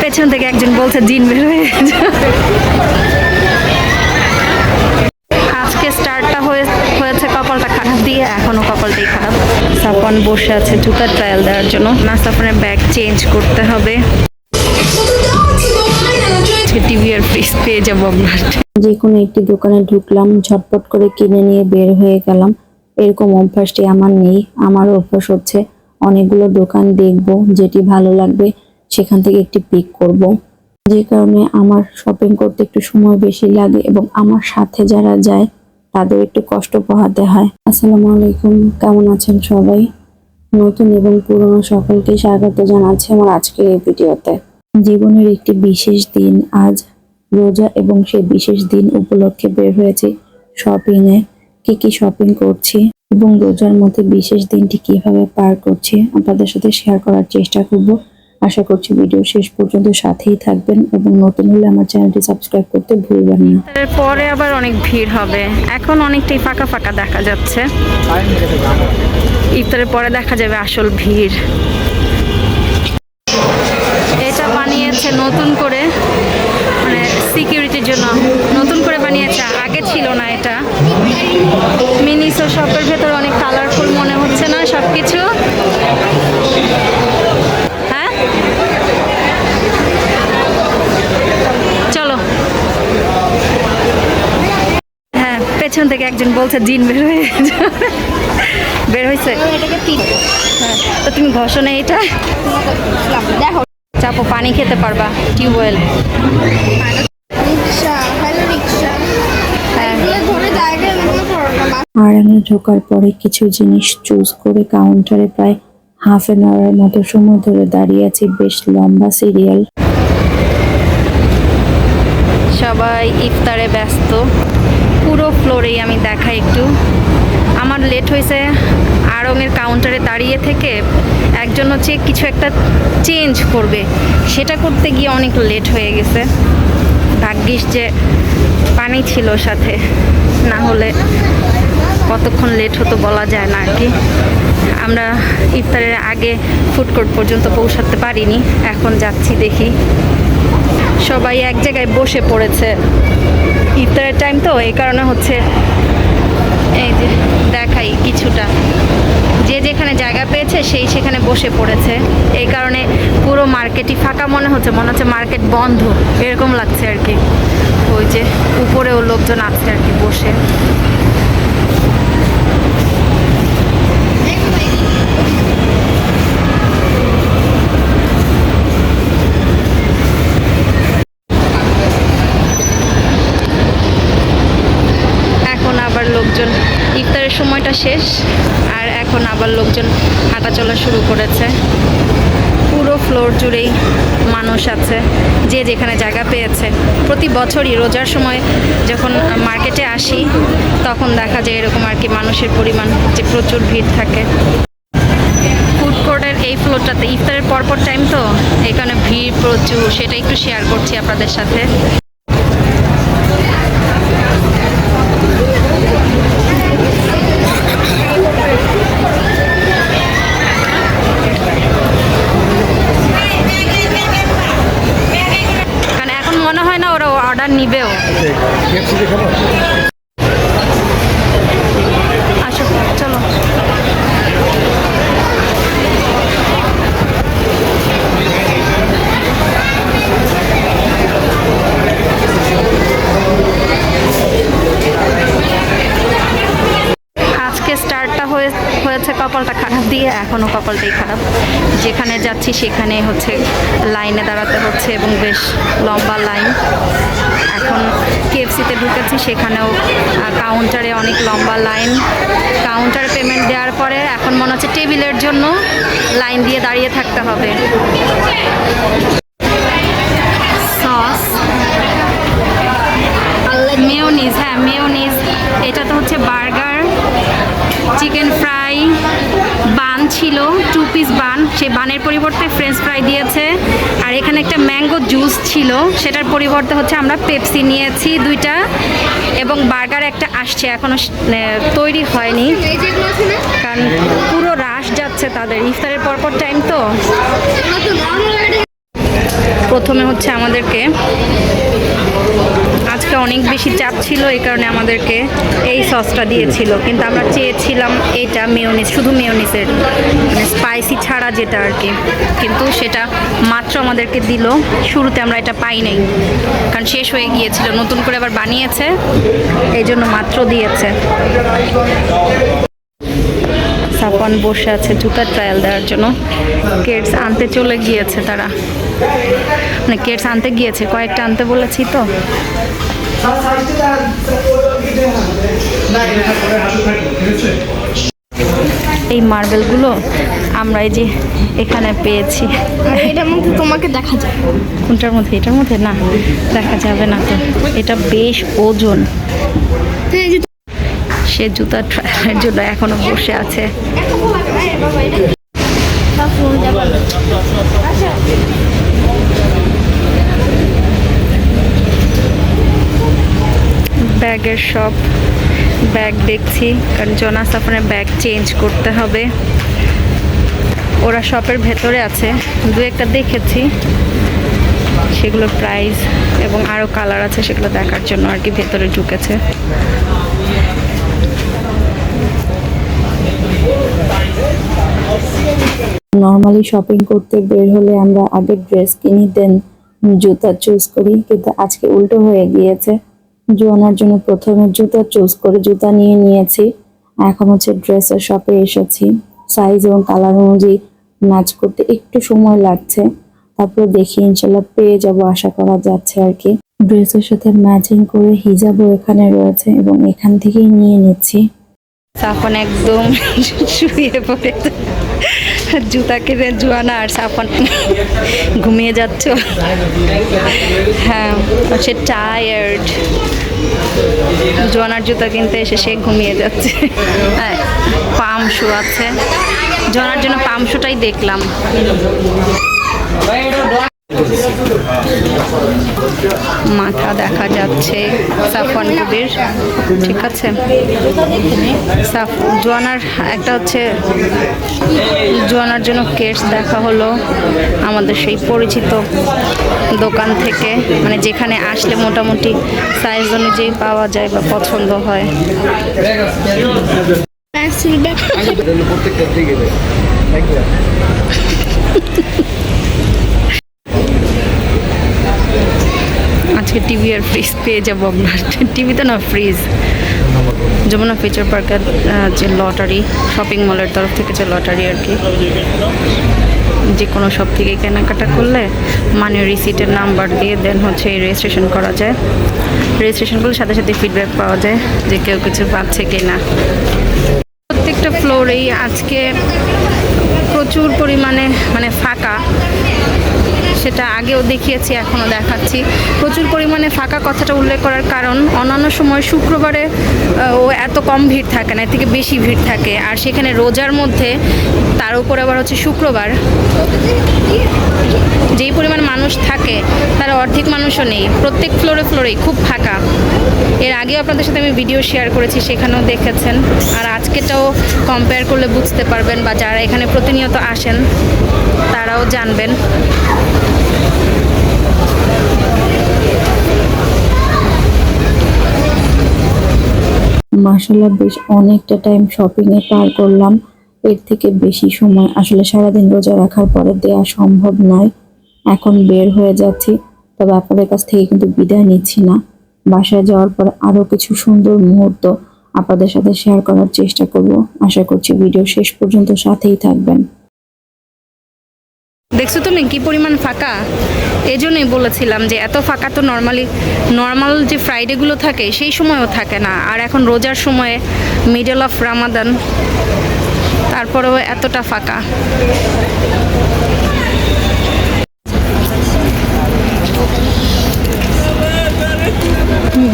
পেছন থেকে একজন বলছে, জিন বের হয়ে। আজকে স্টার্টটা হয়ে, হয়েছে কপালটা খারাপ দিয়ে, এখনও কপালটাই খারাপ। সাফন বসে আছে জুতার ট্রায়াল দেওয়ার জন্য। না সাফনের ব্যাগ চেঞ্জ করতে হবে। টিভি আর ফ্রিজ পেয়ে যাব আমরা। যে কোনো একটি দোকানে ঢুকলাম, ঝটপট করে কিনে নিয়ে বের হয়ে গেলাম। এরকম অভ্যাসটি আমার নেই, আমার অভ্যাস হচ্ছে অনেকগুলো দোকান দেখব, যেটি ভালো লাগবে, সেখান থেকে একটি পিক করব। যে কারণে আমার শপিং করতে একটু সময় বেশি লাগে এবং আমার সাথে যারা যায়, তাদের একটু কষ্ট পোহাতে হয়। আসসালামু আলাইকুম, কেমন আছেন সবাই? নতুন এবং পুরনো সকলকে স্বাগত জানাচ্ছি আমার আজকের এই ভিডিওতে। জীবনের একটি বিশেষ দিন, আজ রোজা এবং সেই বিশেষ দিন উপলক্ষে বের হয়েছি শপিং এ কি কি শপিং করছি? এবং রোজার মধ্যে বিশেষ দিনটি কীভাবে পার করছি আপনাদের সাথে শেয়ার করার চেষ্টা করব। আশা করছি ভিডিও শেষ পর্যন্ত সাথেই থাকবেন এবং নতুন হলে আমার চ্যানেলটি সাবস্ক্রাইব করতে ভুলবেন না। পরে আবার অনেক ভিড় হবে। এখন অনেকটাই ফাঁকা ফাঁকা দেখা যাচ্ছে। ইফতারের পরে দেখা যাবে আসল ভিড়। এটা বানিয়েছে নতুন করে মানে সিকিউরিটির জন্য। বানিয়েছে আগে ছিল না এটা। মিনিসো শপের ভেতর অনেক কালারফুল মনে হচ্ছে না সব কিছু হ্যাঁ? চলো। হ্যাঁ পেছন থেকে একজন বলছে জিন বের হয়ে বের হয়েছে হ্যাঁ, তো তুমি ঘষো না এটা। দেখো। চাপো পানি খেতে পারবা টিউবওয়েল রিক্সা হ্যালো রিক্সা হ্যাঁ এগুলো ধরে জায়গায় মনে করো না আমি ঢোকার পরে কিছু জিনিস চুজ করে কাউন্টারে প্রায় হাফ এন আওয়ারের মতো সময় ধরে দাঁড়িয়ে আছি বেশ লম্বা সিরিয়াল। সবাই ইফতারে ব্যস্ত। পুরো ফ্লোরেই আমি দেখাই একটু। আমার লেট হয়েছে। আড়ংয়ের কাউন্টারে দাঁড়িয়ে থেকে একজন হচ্ছে কিছু একটা চেঞ্জ করবে। সেটা করতে গিয়ে অনেক লেট হয়ে গেছে। ভাগ্যিস যে পানি ছিল সাথে। না হলে কতক্ষণ লেট হতো বলা যায় না আর কি আমরা ইফতারের আগে ফুড কোর্ট পর্যন্ত পৌঁছাতে পারিনি, এখন যাচ্ছি দেখি। সবাই এক জায়গায় বসে পড়েছে। ইফতারের টাইম তো, এই কারণে হচ্ছে এই যে দেখাই কিছুটা। যে যেখানে জায়গা পেয়েছে, সেই সেখানে বসে পড়েছে। এই কারণে পুরো মার্কেটই ফাঁকা মনে হচ্ছে মনে হচ্ছে মার্কেট বন্ধ। এরকম লাগছে আর কি ওই যে উপরেও লোকজন আছে আর কি বসে এখন আবার লোকজন ইফতারের শেষ, আর এখন আবার লোকজন হাঁটা চলা শুরু করেছে। পুরো ফ্লোর জুড়েই মানুষ আছে, যে যেখানে জায়গা পেয়েছে। প্রতি বছরই রোজার সময় যখন মার্কেটে আসি, তখন দেখা যায় এরকম আর কি মানুষের পরিমাণ যে প্রচুর ভিড় থাকে। ফুড কোর্টের এই ফ্লোরটাতে ইফতারের পরপর টাইম তো, এখানে ভিড় প্রচুর, সেটা একটু শেয়ার করছি আপনাদের সাথে। না নিবেও। চলো। আজকে স্টার্টটা হয়ে হয়েছে কপালটা খারাপ দিয়ে এখনও কপালটাই খারাপ। যেখানে যাচ্ছি সেখানে হচ্ছে লাইনে দাঁড়াতে হচ্ছে এবং বেশ লম্বা লাইন। এখন কেএফসিতে ঢুকেছি, সেখানেও কাউন্টারে অনেক লম্বা লাইন। কাউন্টারে পেমেন্ট দেওয়ার পরে এখন মনে হচ্ছে টেবিলের জন্য লাইন দিয়ে দাঁড়িয়ে থাকতে হবে। পিস বান সেই বানের পরিবর্তে ফ্রেঞ্চ ফ্রাই দিয়েছে। আর এখানে একটা ম্যাঙ্গো জুস ছিল, সেটার পরিবর্তে হচ্ছে আমরা পেপসি নিয়েছি দুইটা, এবং বার্গার একটা আসছে এখনও তৈরি হয়নি। কারণ পুরো রাশ যাচ্ছে তাদের। ইফতারের পরপর টাইম তো। প্রথমে হচ্ছে আমাদেরকে আজকে অনেক বেশি চাপ ছিল এই কারণে আমাদেরকে এই সসটা দিয়েছিল। কিন্তু আমরা চেয়েছিলাম এটা মেয়নিস শুধু মেয়নিসের মানে স্পাইসি ছাড়া যেটা আর কি। কিন্তু সেটা মাত্র আমাদেরকে দিল। শুরুতে আমরা এটা পাই নাই। কারণ শেষ হয়ে গিয়েছিল, নতুন করে আবার বানিয়েছে। এই জন্য মাত্র দিয়েছে। সাফন বসে আছে জুতার ট্রায়াল দেওয়ার জন্য। কেটস আনতে চলে গিয়েছে তারা। মানে কেটস আনতে গিয়েছে, কয়েকটা আনতে বলেছি তো। এই মার্বেলগুলো আমরা এই যে এখানে পেয়েছি। এটার মধ্যে তোমাকে দেখা যায় কোনটার মধ্যে? এটার মধ্যে? না দেখা যাবে না তো। এটা বেশ ওজন। হ্যাঁ সে জুতা ট্রায়ালের জন্য এখনও বসে আছে। আচ্ছা ব্যাগের সব ব্যাগ দেখছি, কারণ জনা সাফনের ব্যাগ চেঞ্জ করতে হবে। ওরা শপের ভেতরে আছে, দু একটা দেখেছি। সেগুলোর প্রাইস এবং আরও কালার আছে, সেগুলো দেখার জন্য আর কি ভেতরে ঢুকেছে। নর্মালি শপিং করতে বের হলে আমরা আগে ড্রেস কিনি দেন জুতা চুজ করি, কিন্তু আজকে উল্টো হয়ে গিয়েছে। জোয়ানার জন্য প্রথমে জুতো চুজ করে জুতা নিয়ে নিয়েছি। এখন হচ্ছে ড্রেসের শপে এসেছি। সাইজ এবং কালার অনুযায়ী ম্যাচ করতে একটু সময় লাগছে। তারপর দেখি ইনশাল্লাহ পেয়ে যাব, আশা করা যাচ্ছে আর কি। ড্রেসের সাথে ম্যাচিং করে হিজাবও এখানে রয়েছে এবং এখান থেকেই নিয়ে নিচ্ছি। সাফন একদম শুয়ে পড়ে। জুতা কিনে জুয়ানা আর সাফন। ঘুমিয়ে যাচ্ছ। হ্যাঁ সে টায়ার্ড জোয়ানার জুতা কিনতে এসে সে ঘুমিয়ে যাচ্ছে। হ্যাঁ পাম শু আছে। জোয়ানার জন্য পাম শুটাই দেখলাম। মাথা দেখা যাচ্ছে সাফওয়ান কবির। ঠিক আছে? সাফ জোয়ানার একটা হচ্ছে জোয়ানার জন্য কেস দেখা হলো আমাদের সেই পরিচিত দোকান থেকে। মানে যেখানে আসলে মোটামুটি সাইজ অনুযায়ী পাওয়া যায় বা পছন্দ হয়। প্রত্যেকটা আজকে টিভি আর ফ্রিজ পেয়ে যাব আমরা। টিভি তো না ফ্রিজ যমুনা ফিচার পার্কের যে লটারি শপিং মলের তরফ থেকে যে লটারি আর কি, যে কোনো সব থেকে কেনাকাটা করলে মানে রিসিটের নাম্বার দিয়ে দেন হচ্ছে রেজিস্ট্রেশন করা যায়। রেজিস্ট্রেশন করলে সাথে সাথে ফিডব্যাক পাওয়া যায় যে কেউ কিছু পাচ্ছে কি না প্রত্যেকটা ফ্লোরেই আজকে প্রচুর পরিমাণে মানে ফাঁকা। সেটা আগেও দেখিয়েছি, এখনও দেখাচ্ছি। প্রচুর পরিমাণে ফাঁকা কথাটা উল্লেখ করার কারণ, অন্যান্য সময় শুক্রবারে ও এত কম ভিড় থাকে না, এর থেকে বেশি ভিড় থাকে। আর সেখানে রোজার মধ্যে, তার উপর আবার হচ্ছে শুক্রবার। যেই পরিমাণ মানুষ থাকে, তার অর্ধেক মানুষও নেই। প্রত্যেক ফ্লোরে ফ্লোরেই খুব ফাঁকা। এর আগেও আপনাদের সাথে আমি ভিডিও শেয়ার করেছি, সেখানেও দেখেছেন। আর আজকেটাও কম্পেয়ার করলে বুঝতে পারবেন, বা যারা এখানে প্রতিনিয়ত আসেন, তারাও জানবেন। মাসাল্লাহ বেশ অনেকটা টাইম শপিং এ পার করলাম। এর থেকে বেশি সময় আসলে সারাদিন রোজা রাখার পরে দেয়া সম্ভব নয়। এখন বের হয়ে যাচ্ছি। তবে আপনাদের কাছ থেকে কিন্তু বিদায় নিচ্ছি না। বাসায় যাওয়ার পর আরও কিছু সুন্দর মুহূর্ত আপনাদের সাথে শেয়ার করার চেষ্টা করব। আশা করছি ভিডিও শেষ পর্যন্ত সাথেই থাকবেন। দেখছ তুমি কি পরিমাণ ফাঁকা? এই জন্যই বলেছিলাম যে এত ফাঁকা তো নর্মালি নর্মাল যে ফ্রাইডেগুলো থাকে, সেই সময়ও থাকে না। আর এখন রোজার সময়ে মিডল অফ রামাদান তারপরেও এতটা ফাঁকা।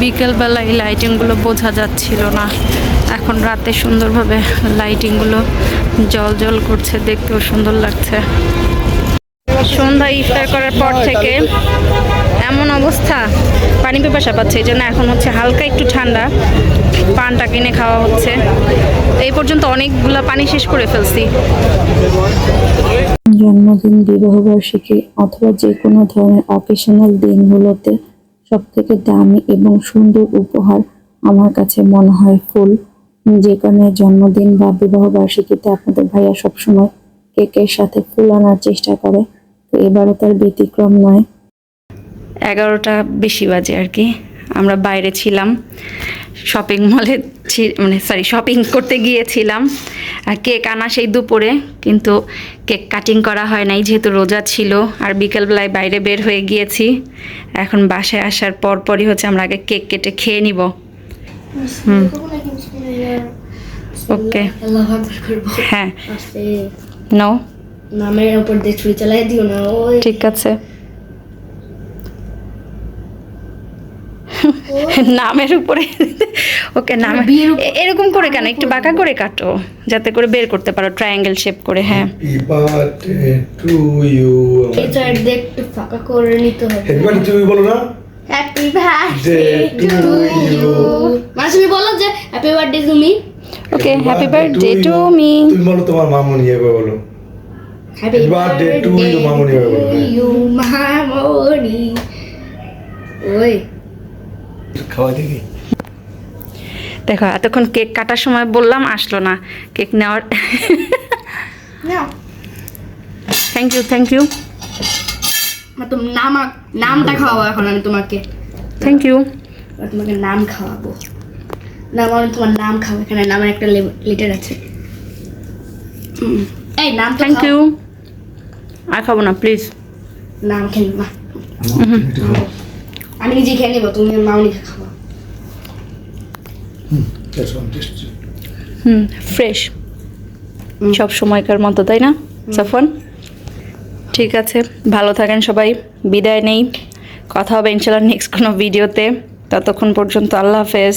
বিকেলবেলা এই লাইটিংগুলো বোঝা যাচ্ছিল না। এখন রাতে সুন্দরভাবে লাইটিংগুলো জল জল করছে, দেখতেও সুন্দর লাগছে। সন্ধ্যা ইফতার করার পর থেকে এমন অবস্থা, পানি পিপাসা পাচ্ছে, এই জন্য এখন হচ্ছে হালকা একটু ঠান্ডা, পানটা কিনে খাওয়া হচ্ছে। এই পর্যন্ত অনেকগুলা পানি শেষ করে ফেলছি। জন্মদিন, বিবাহবার্ষিকী অথবা যে কোনো ধরনের অকেশনাল দিনগুলোতে সব থেকে দামি এবং সুন্দর উপহার আমার কাছে মনে হয় ফুল। যে কারণে জন্মদিন বা বিবাহবার্ষিকীতে আপনাদের ভাইয়া সবসময় কেকের সাথে ফুল আনার চেষ্টা করে। এবারও তার ব্যতিক্রম নয়। এগারোটা বেশি বাজে আর কি। আমরা বাইরে ছিলাম শপিং মলে মানে সরি শপিং করতে গিয়েছিলাম। আর কেক আনা সেই দুপুরে কিন্তু কেক কাটিং করা হয় নাই যেহেতু রোজা ছিল। আর বিকেলবেলায় বাইরে বের হয়ে গিয়েছি। এখন বাসায় আসার পর পরই হচ্ছে আমরা আগে কেক কেটে খেয়ে নিব। হুম। ওকে হ্যাঁ। আস্তে। উপর দিয়ে ছুরি চালাই দিও না ওই। ঠিক আছে। নামের উপরে। ওকে নাম বিয়ের এরকম করে কেন? একটু বাঁকা করে কাটো যাতে করে বের করতে পারো ট্রায়াঙ্গেল শেপ করে হ্যাঁ। একটু ফাঁকা করে নিতে হবে। birthday তুমি বলো না। Happy birthday to to you you. মানে তুমি বলো যে হ্যাপি বার্থডে তুমি ওকে happy birthday birthday to me তুমি বলো তোমার মামনি এবার বলো। হ্যাপি birthday to you, মামনি বাবা। ইউ মামনি ওই। খাওয়া দেখি দেখো এতক্ষণ কেক কাটার সময় বললাম আসলো না। কেক নেওয়ার নাও। থ্যাংক ইউ থ্যাংক ইউ মা তুমি নাম নামটা খাওয়াবো এখন আমি তোমাকে। থ্যাংক ইউ তোমাকে নাম খাওয়াবো। নাম আমি তোমার নাম খাব এখানে নামের একটা লিটার আছে। হুম। এই নাম থ্যাংক ইউ আর খাব না প্লিজ নাম খেয়ে নিবা আমি নিজে খেয়ে নিবো তুমি মাউনি খাব। That's one taste. Hmm fresh সব সময়কার মতো তাই না? সাফন ঠিক আছে ভালো থাকেন সবাই বিদায় নেই। কথা হবে ইনশাল্লাহ নেক্সট কোনো ভিডিওতে ততক্ষণ পর্যন্ত আল্লাহ হাফেজ।